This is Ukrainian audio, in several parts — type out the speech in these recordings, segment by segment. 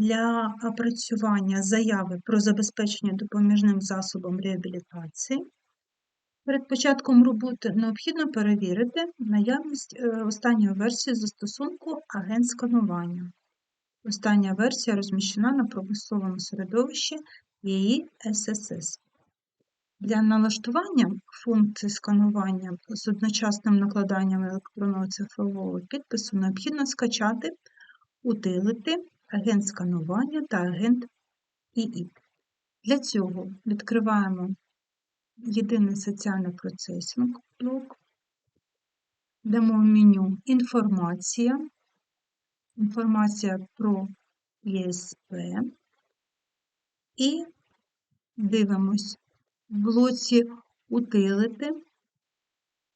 для опрацювання заяви про забезпечення допоміжним засобом реабілітації. Перед початком роботи необхідно перевірити наявність е, останньої версії застосунку агент сканування. Остання версія розміщена на промисловому середовищі її ССС. Для налаштування функції сканування з одночасним накладанням електронного цифрового підпису необхідно скачати, утилити агент сканування та агент ІІ. Для цього відкриваємо єдиний соціальний процесінг блок, дамо в меню Інформація, інформація про ЄСП і дивимось в блоці утилити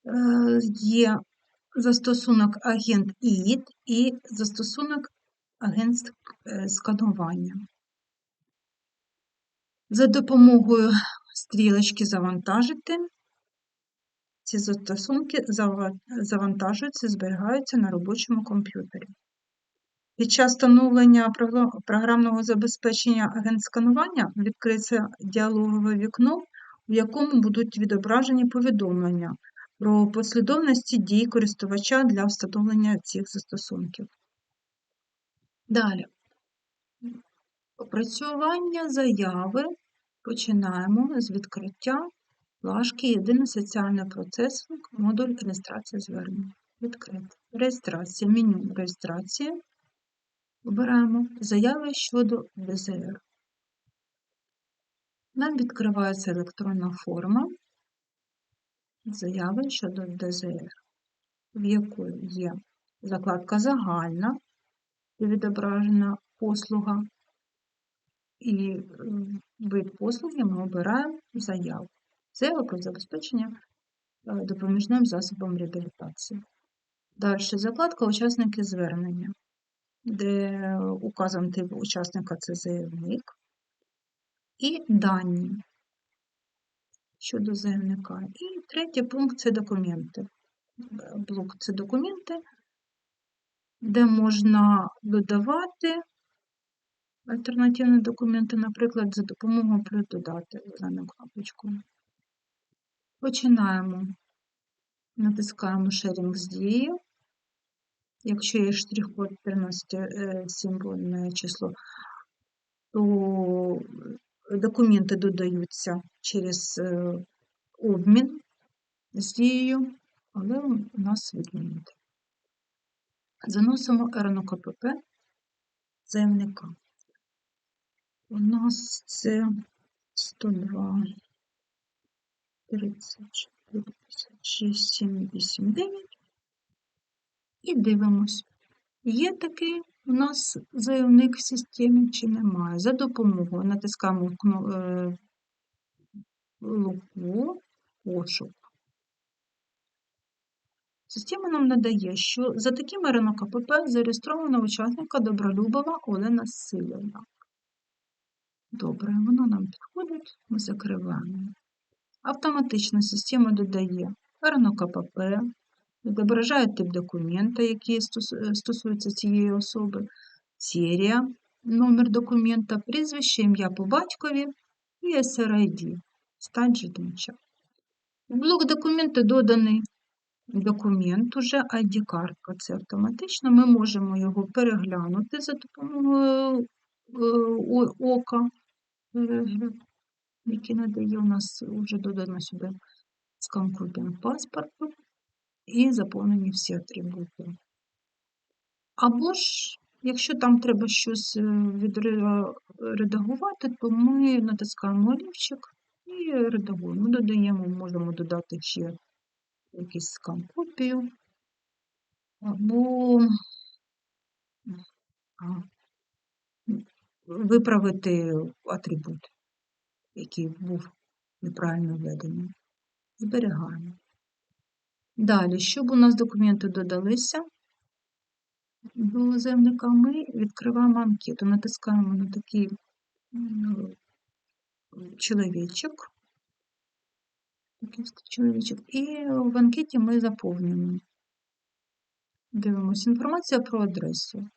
е, є застосунок агент ІІД і застосунок агент е, сканування. За допомогою стрілочки завантажити. Ці застосунки завантажуються і зберігаються на робочому комп'ютері. Під час встановлення програмного забезпечення агент сканування відкриється діалогове вікно, в якому будуть відображені повідомлення про послідовності дій користувача для встановлення цих застосунків. Далі. Опрацювання заяви починаємо з відкриття плашки Єдиний соціальний процесинг, модуль реєстрації звернень. Відкрити. Реєстрація, меню реєстрації. Обираємо заяви щодо ДЗР. Нам відкривається електронна форма заяви щодо ДЗР, в якої є закладка Загальна, відображена послуга, і вид послуги ми обираємо заяву. Заява про забезпечення е, допоміжним засобом реабілітації. Далі закладка Учасники звернення де указан тип учасника це заявник, і дані щодо заявника. І третій пункт це документи. Блок це документи, де можна додавати альтернативні документи, наприклад, за допомогою плюс додати дану кнопочку. Починаємо, натискаємо Sharing з дією. Якщо є штрих-код 13 е, символьне число, то документи додаються через е, обмін з дією, але у нас відмінити. Заносимо РНКПП заявника. У нас це 102, 34, 56, 79. І дивимось, є такий у нас заявник в системі чи немає. За допомогою натискаємо е, луку пошук. Система нам надає, що за таким РНКПП зареєстровано учасника Добролюбова Олена Сильівна. Добре, воно нам підходить, ми закриваємо. Автоматично система додає РНКПП, відображає тип документа, який стосується цієї особи, серія, номер документа, прізвище, ім'я по батькові і SRID, стать житомча. В блок документи доданий документ, уже ID-картка, це автоматично. Ми можемо його переглянути за допомогою е, ока, який надає у нас вже додано сюди скан-копінг паспорту і заповнені всі атрибути. Або ж, якщо там треба щось е, відредагувати, то ми натискаємо олівчик і редагуємо. Додаємо, можемо додати ще якісь з або ну, виправити атрибут, який був неправильно введений. Зберігаємо. Далі, щоб у нас документи додалися до земника, ми відкриваємо анкету, натискаємо на такий ну, чоловічок, 12 чоловічок. І в анкеті ми заповнюємо. Дивимось інформація про адресу.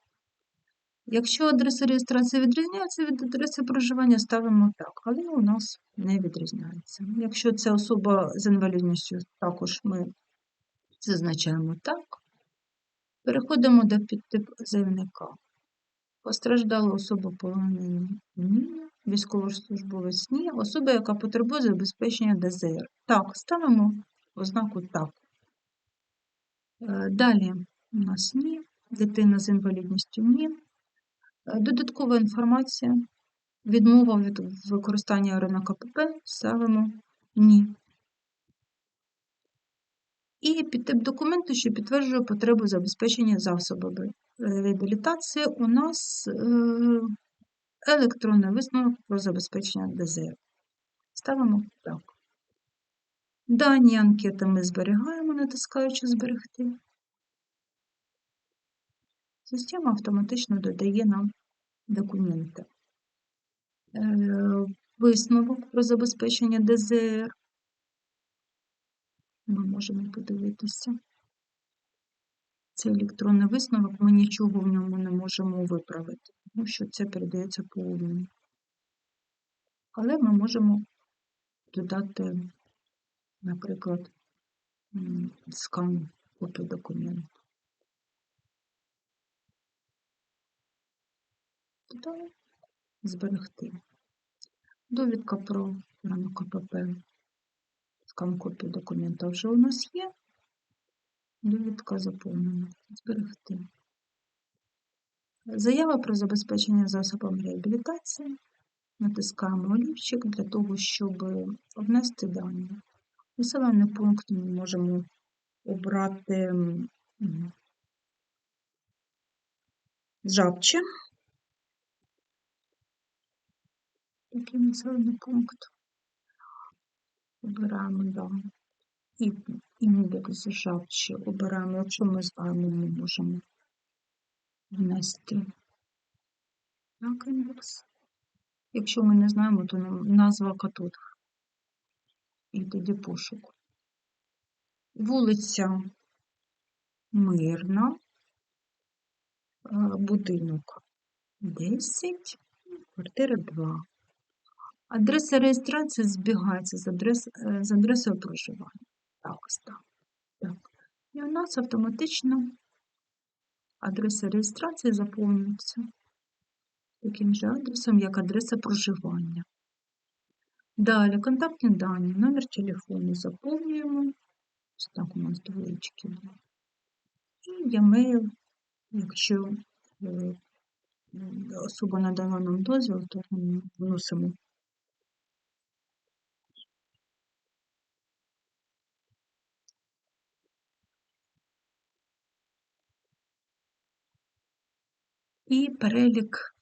Якщо адреса реєстрації відрізняється від адреси проживання, ставимо так, але у нас не відрізняється. Якщо це особа з інвалідністю, також ми зазначаємо так. Переходимо до підтип заявника. Постраждала особа поранення? Ні військовослужбовець ні, особа, яка потребує забезпечення ДЗР. Так, ставимо ознаку так. Е, Далі у нас ні, дитина з інвалідністю ні. Е, Додаткова інформація. Відмова від використання ринок КПП ставимо ні. І підтип документу, що підтверджує потребу забезпечення засобами е, реабілітації, у нас електронний висновок про забезпечення ДЗР. Ставимо так. Дані анкети ми зберігаємо, натискаючи Зберегти. Система автоматично додає нам документи. Е, Висновок про забезпечення ДЗР. Ми можемо подивитися. Це електронний висновок, ми нічого в ньому не можемо виправити, тому що це передається по обміну. Але ми можемо додати, наприклад, скан копії документу. Додали зберегти. Довідка про рано КПП. Скан копії документа вже у нас є. Довідка заповнена. Зберегти. Заява про забезпечення засобами реабілітації. Натискаємо олівчик для того, щоб внести дані. Населений пункт ми можемо обрати Жабче. Такий населений пункт. Обираємо да. І індекс Жабче обираємо. Якщо ми знаємо, ми можемо внести так, індекс. Якщо ми не знаємо, то назва катод. І тоді пошук. Вулиця Мирна, будинок 10, квартира 2. Адреса реєстрації збігається з, адрес, з адресою проживання. Так, так. І у нас автоматично адреса реєстрації заповнюється таким же адресом, як адреса проживання. Далі контактні дані, номер телефону заповнюємо. Ось так у нас двоєчки. І e-mail, якщо е, особа надала нам дозвіл, то ми вносимо. І перелік,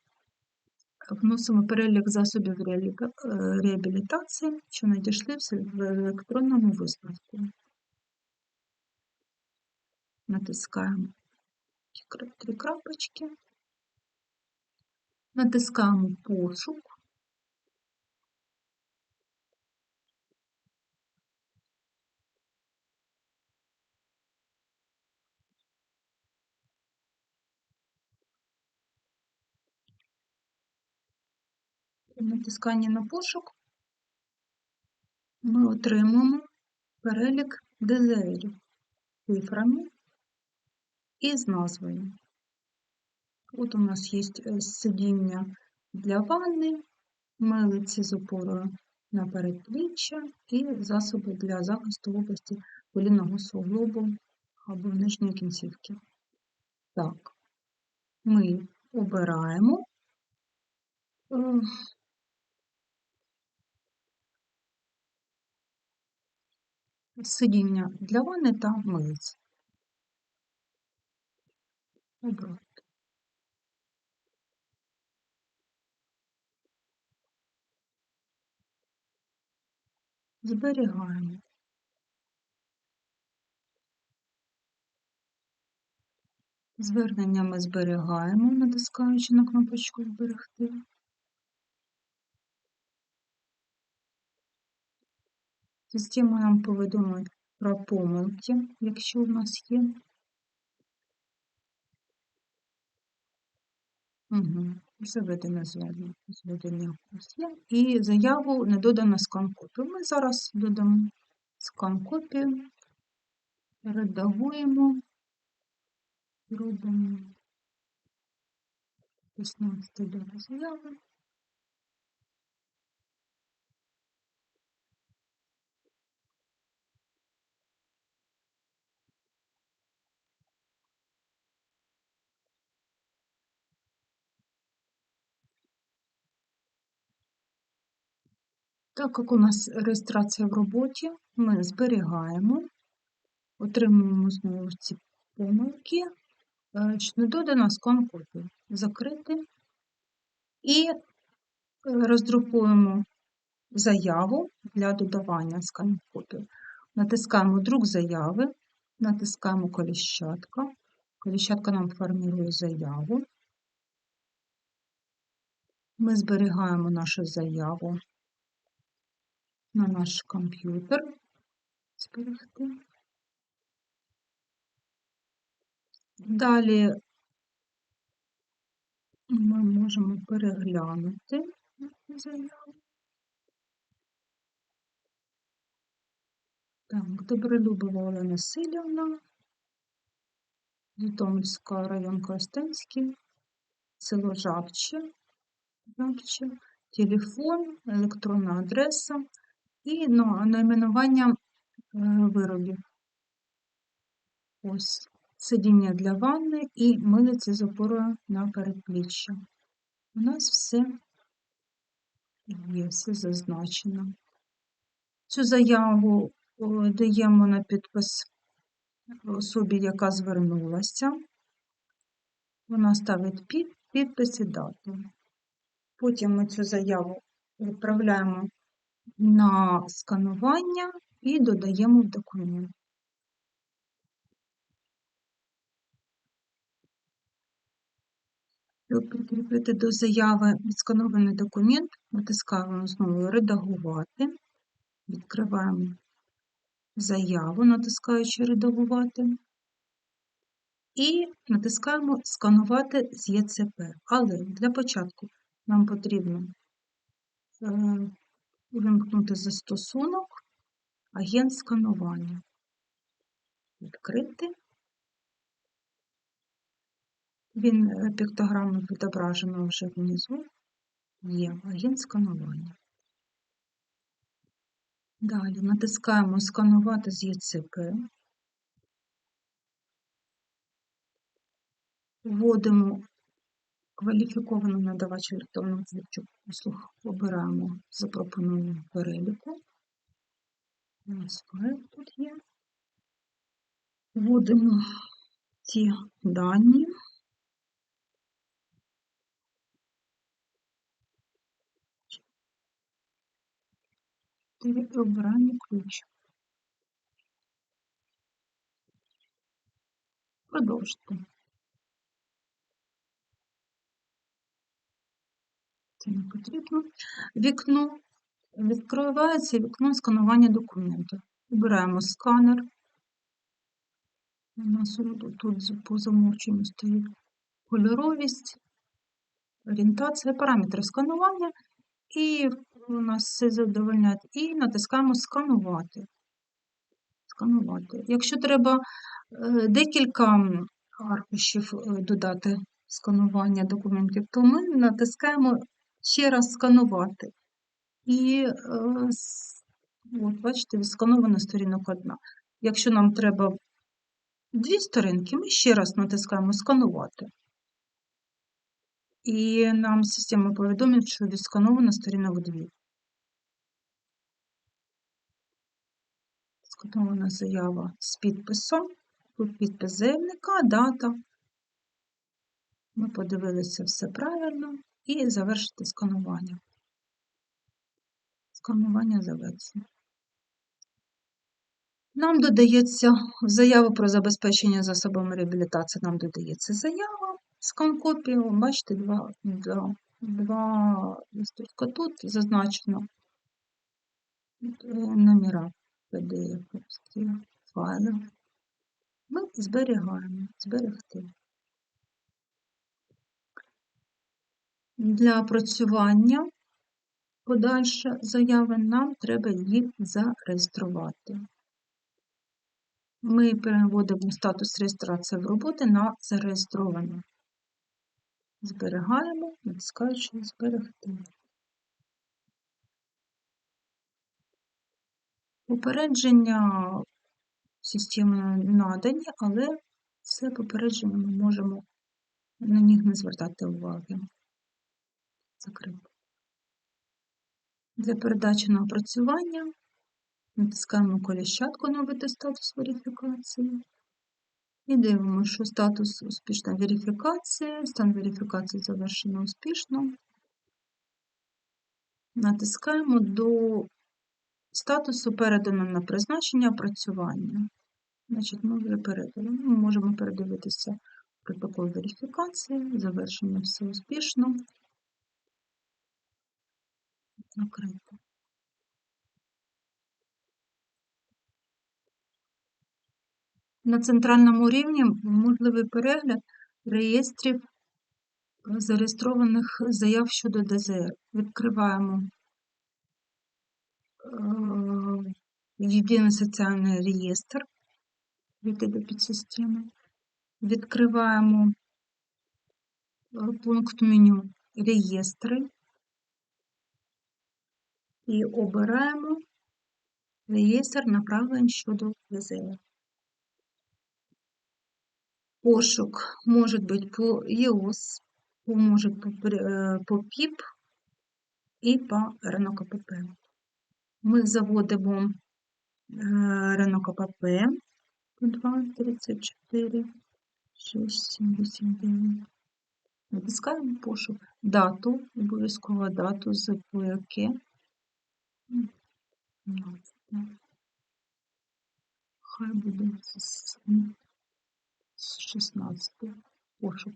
вносимо перелік засобів е, реабілітації, що надійшли в електронному висновку. Натискаємо три крапочки, натискаємо пошук. Натисканні на пошук ми отримаємо перелік ДЗРів цифрами і з назвою. От у нас є е, сидіння для ванни, милиці з опорою на передпліччя і засоби для захисту області колінного суглобу або нижньої кінцівки. Так, ми обираємо сидіння для ванни та милиць. Обрати. Зберігаємо. Звернення ми зберігаємо, натискаючи на кнопочку Зберегти. Система нам повідомить про помилки, якщо у нас є. Угу. Заведення звернення, зведення є. І заяву не додано скан копію. Ми зараз додамо скан копію, редагуємо, робимо 16 до заяви. Так як у нас реєстрація в роботі, ми зберігаємо, отримуємо знову ці помилки, е, не додано скан копію. Закрити і е, роздрукуємо заяву для додавання скан копію. Натискаємо друк заяви, натискаємо коліщатка. Коліщатка нам формує заяву. Ми зберігаємо нашу заяву на наш комп'ютер. Зберегти. Далі ми можемо переглянути заяву. Так, Добролюбова Олена Васильівна, Житомирська район Коростенський, село Жабче, Жабче, телефон, електронна адреса і ну, найменування е, виробів. Ось сидіння для ванни і милиці з опорою на передпліччя. У нас все є, все зазначено. Цю заяву даємо на підпис особі, яка звернулася. Вона ставить під, підпис і дату. Потім ми цю заяву відправляємо на сканування і додаємо в документ. Щоб прикріпити до заяви відсканований документ, натискаємо знову Редагувати, відкриваємо заяву, натискаючи Редагувати, і натискаємо Сканувати з ЄЦП. Але для початку нам потрібно е, увімкнути застосунок агент сканування. Відкрити. Він е, піктограмно відображено вже внизу. Є агент сканування. Далі натискаємо Сканувати з ЄЦП. Вводимо кваліфікований надавач електронних послуг, обираємо запропоновану переліку. У нас файл тут є. Вводимо ті дані. Обираємо ключ. Продовжити. Це не потрібно. Вікно відкривається вікно сканування документів. Обираємо сканер. У нас тут по замовченню стоїть кольоровість, орієнтація, параметри сканування, і у нас все задовольняє. І натискаємо сканувати. сканувати. Якщо треба е, декілька аркушів е, додати сканування документів, то ми натискаємо ще раз сканувати. І, е, от, бачите, відсканована сторінок одна. Якщо нам треба дві сторінки, ми ще раз натискаємо сканувати. І нам система повідомить, що відскановано сторінок 2. Сканована заява з підписом. Тут підпис заявника, дата. Ми подивилися все правильно і завершити сканування. Сканування завершено. Нам додається заява про забезпечення засобами реабілітації, нам додається заява, скан копію, бачите, два, два, два листочка тут зазначено номера PDF файли. Ми зберігаємо, зберегти. Для опрацювання подальше заяви нам треба її зареєструвати. Ми переводимо статус реєстрації в роботи на зареєстровано. Зберігаємо, натискаючи Зберегти. Попередження системи надані, але це попередження ми можемо на них не звертати уваги. Закрито. Для на опрацювання натискаємо коліщатку «Новити статус верифікації і дивимося, що статус успішна верифікація, стан верифікації завершено успішно. Натискаємо до статусу передано на призначення опрацювання. Значить, ми вже передали. Ми можемо передивитися протокол верифікації, завершено все успішно. Накрито. На центральному рівні можливий перегляд реєстрів зареєстрованих заяв щодо ДЗР. Відкриваємо е, єдиний соціальний реєстр, війти до підсистеми. Відкриваємо е, пункт меню Реєстри і обираємо реєстр направлень щодо ДЗР. Пошук может быть по EOS, может по, по PIP і по РНОКПП. Ми заводимо РНОКПП 2, 34, 6, 7, 8, 9. Натискаємо пошук. Дату, обов'язково дату з ПОК. 17. Хай буде 16 пошук.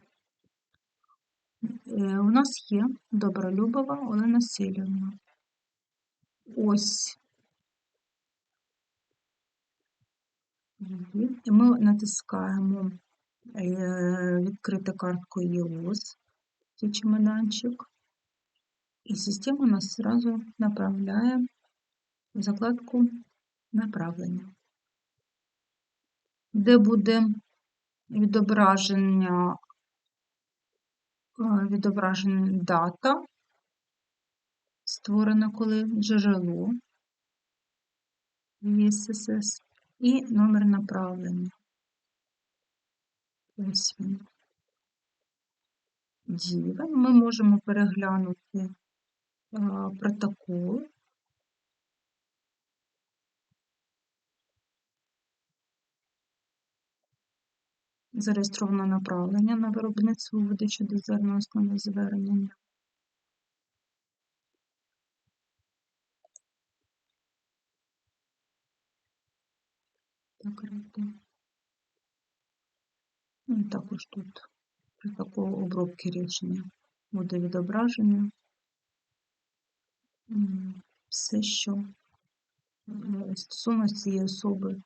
Е, у нас є Добролюбова Олена Силівна. Ось І ми натискаємо е, відкрити картку ЄОС, цей чемоданчик, і система нас зразу направляє в закладку направлення, де буде відображення е, відображення дата, створена коли джерело VSSS і номер направлення. Ось він. Діва. Ми можемо переглянути протокол зареєстровано направлення на виробництво видачу дозерного основне звернення. І також тут при такого обробки рішення буде відображення. Все, що е, стосовно цієї особи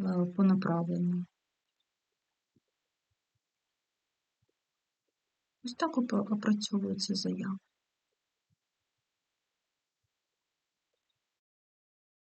е, по направленню. Ось так опрацьовується заява.